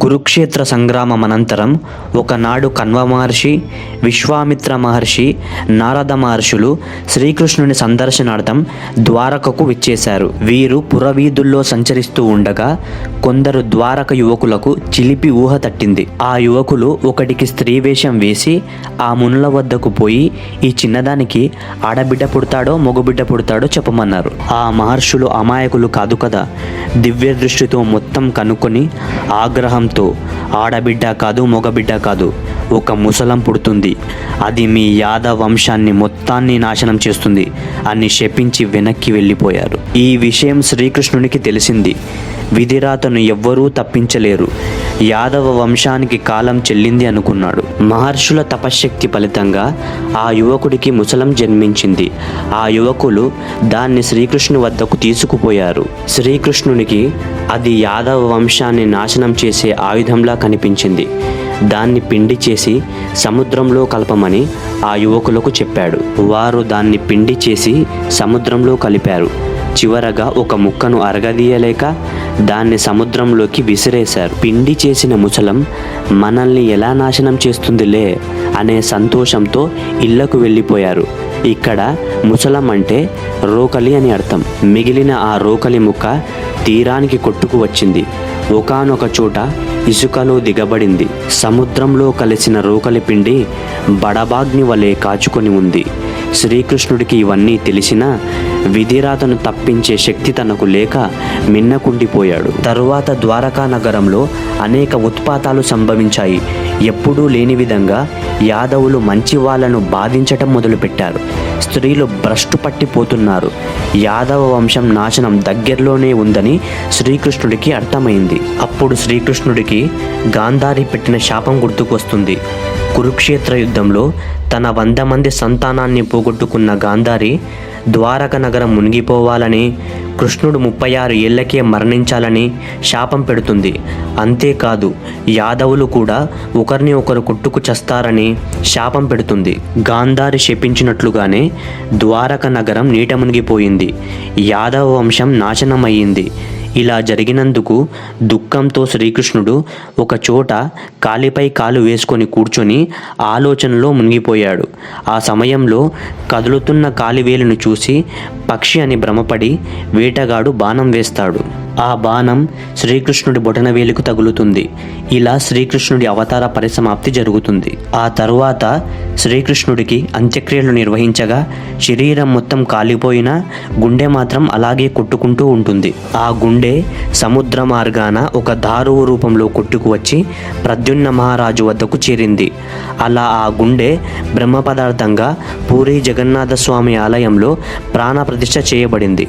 కురుక్షేత్ర సంగ్రామం అనంతరం ఒకనాడు కన్వ మహర్షి విశ్వామిత్ర మహర్షి నారద మహర్షులు శ్రీకృష్ణుని సందర్శనార్థం ద్వారకకు విచ్చేశారు. వీరు పురవీధుల్లో సంచరిస్తూ ఉండగా కొందరు ద్వారక యువకులకు చిలిపి ఊహ తట్టింది. ఆ యువకులు ఒకటికి స్త్రీ వేషం వేసి ఆ మునుల వద్దకు పోయి ఈ చిన్నదానికి ఆడబిడ్డ పుడతాడో మగబిడ్డ పుడతాడో చెప్పమన్నారు. ఆ మహర్షులు అమాయకులు కాదు కదా. దివ్య దృష్టితో మొత్తం కనుక్కొని ఆగ్రహంతో ఆడబిడ్డ కాదు మగబిడ్డ కాదు. ఒక ముసలం పుడుతుంది. అది మీ యాదవ వంశాన్ని మొత్తాన్ని నాశనం చేస్తుంది అని శపించి వెనక్కి వెళ్ళిపోయారు. ఈ విషయం శ్రీకృష్ణునికి తెలిసింది. విధిరాతను ఎవ్వరూ తప్పించలేరు. యాదవ వంశానికి కాలం చెల్లింది అనుకున్నాడు. మహర్షుల తపశ్శక్తి ఫలితంగా ఆ యువకుడికి ముసలం జన్మించింది. ఆ యువకులు దాన్ని శ్రీకృష్ణు వద్దకు తీసుకుపోయారు. శ్రీకృష్ణునికి అది యాదవ వంశాన్ని నాశనం చేసే ఆయుధంలా కనిపించింది. దాన్ని పిండి చేసి సముద్రంలో కలపమని ఆ యువకులకు చెప్పాడు. వారు దాన్ని పిండి చేసి సముద్రంలో కలిపారు. చివరగా ఒక ముక్కను అరగదీయలేక దాన్ని సముద్రంలోకి విసిరేశారు. పిండి చేసిన ముసలం మనల్ని ఎలా నాశనం చేస్తుందిలే? అనే సంతోషంతో ఇళ్ళకు వెళ్ళిపోయారు. ఇక్కడ ముసలం అంటే రోకలి అని అర్థం. మిగిలిన ఆ రోకలి ముక్క తీరానికి కొట్టుకు వచ్చింది. ఒకానొక చోట ఇసుకలో దిగబడింది. సముద్రంలో కలిసిన రోకలి పిండి బడబాగ్ని వలె కాచుకొని ఉంది. శ్రీకృష్ణుడికి ఇవన్నీ తెలిసినా విధిరాతను తప్పించే శక్తి తనకు లేక మిన్నకుండిపోయాడు. తరువాత ద్వారకా నగరంలో అనేక ఉత్పాతాలు సంభవించాయి. ఎప్పుడూ లేని విధంగా యాదవులు మంచి వాళ్ళను బాధించటం మొదలుపెట్టారు. స్త్రీలు భ్రష్టు పట్టిపోతున్నారు. యాదవ వంశం నాశనం దగ్గరలోనే ఉందని శ్రీకృష్ణుడికి అర్థమైంది. అప్పుడు శ్రీకృష్ణుడికి గాంధారి పెట్టిన శాపం గుర్తుకొస్తుంది. కురుక్షేత్ర యుద్ధంలో తన వంద మంది సంతానాన్ని పోగొట్టుకున్న గాంధారి ద్వారక నగరం మునిగిపోవాలని కృష్ణుడు ముప్పై ఆరు ఏళ్ళకే మరణించాలని శాపం పెడుతుంది. అంతేకాదు యాదవులు కూడా ఒకరిని ఒకరు కొట్టుకు చస్తారని శాపం పెడుతుంది. గాంధారి శపించినట్లుగానే ద్వారక నగరం నీట మునిగిపోయింది. యాదవ వంశం నాశనమయ్యింది. ఇలా జరిగినందుకు దుఃఖంతో శ్రీకృష్ణుడు ఒక చోట కాలిపై కాలు వేసుకొని కూర్చొని ఆలోచనలో మునిగిపోయాడు. ఆ సమయంలో కదులుతున్న కాలివేలును చూసి పక్షి అని భ్రమపడి వేటగాడు బాణం వేస్తాడు. ఆ బాణం శ్రీకృష్ణుడి బొటనవేలుకు తగులుతుంది. ఇలా శ్రీకృష్ణుడి అవతార పరిసమాప్తి జరుగుతుంది. ఆ తరువాత శ్రీకృష్ణుడికి అంత్యక్రియలు నిర్వహించగా శరీరం మొత్తం కాలిపోయినా గుండె మాత్రం అలాగే కొట్టుకుంటూ ఉంటుంది. ఆ గుండె సముద్ర మార్గాన ఒక దారువు రూపంలో కొట్టుకు వచ్చి ప్రద్యున్న మహారాజు వద్దకు చేరింది. అలా ఆ గుండె బ్రహ్మ పదార్థంగా పూరి జగన్నాథ స్వామి ఆలయంలో ప్రాణ ప్రతిష్ఠ చేయబడింది.